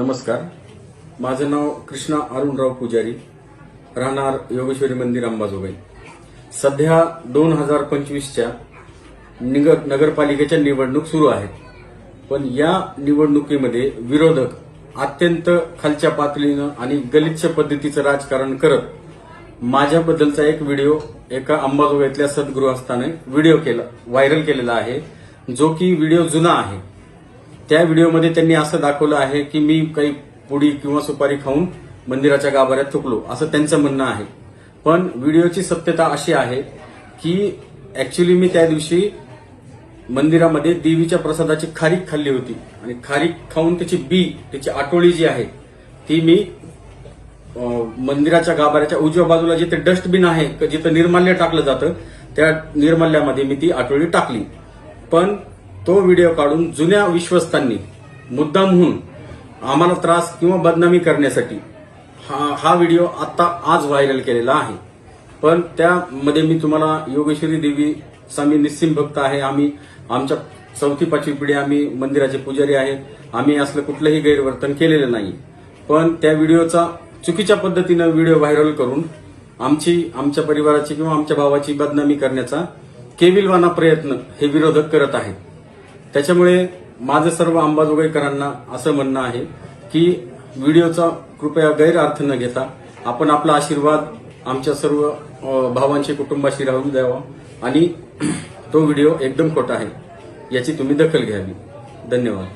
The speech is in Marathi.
नमस्कार. माझं नाव कृष्णा अरुणराव पुजारी. राहणार योगेश्वरी मंदिर अंबाजोगाई. सध्या दोन हजार पंचवीसच्या निग- नगरपालिकेच्या निवडणूक सुरू आहेत. पण या निवडणुकीमध्ये विरोधक अत्यंत खालच्या पातळीनं आणि गलिच्छ पद्धतीचं राजकारण करत माझ्याबद्दलचा एक व्हिडिओ एका अंबाजोगाईतल्या सद्गृहस्थाने व्हिडिओ केला व्हायरल केलेला आहे. जो की व्हिडिओ जुना आहे. त्या व्हिडिओमध्ये त्यांनी असं दाखवलं आहे की मी काही पुडी किंवा सुपारी खाऊन मंदिराच्या गाभाऱ्यात थुकलो. असं त्यांचं म्हणणं आहे. पण व्हिडिओची सत्यता अशी आहे की ऍक्च्युली मी त्या दिवशी मंदिरामध्ये देवीच्या प्रसादाची खारीक खाल्ली होती. आणि खारीक खाऊन त्याची बी त्याची आटोळी जी आहे ती मी मंदिराच्या गाभाऱ्याच्या उजव्या बाजूला जिथे डस्टबिन आहे जिथं निर्माल्य टाकलं जातं त्या निर्माल्यामध्ये मी ती आठवडी टाकली. पण तो व्हिडिओ काढून जुन्या विश्वस्तांनी मुद्दामहून आम्हाला त्रास किंवा बदनामी करण्यासाठी हा हा व्हिडिओ आता आज व्हायरल केलेला आहे. पण त्यामध्ये मी तुम्हाला योगेश्वरी देवी स्वामी निस्सिम भक्त आहे. आम्ही आमच्या चौथी पाचवी पिढी आम्ही मंदिराचे पुजारी आहे. आम्ही असलं कुठलंही गैरवर्तन केलेलं नाही. पण त्या व्हिडिओचा चुकीच्या पद्धतीनं व्हिडिओ व्हायरल करून आमची आमच्या परिवाराची किंवा आमच्या भावाची बदनामी करण्याचा केविलवाना प्रयत्न हे विरोधक करत आहेत. त्याच्यामुळे माझं सर्व अंबाजोगाईकरांना असं म्हणणं आहे की व्हिडिओचा कृपया गैरअर्थ न घेता आपण आपला आशीर्वाद आमच्या सर्व भावांचे भावांशी कुटुंबाशी राहून द्यावा आणि तो व्हिडिओ एकदम खोटा आहे याची तुम्ही दखल घ्यावी. धन्यवाद.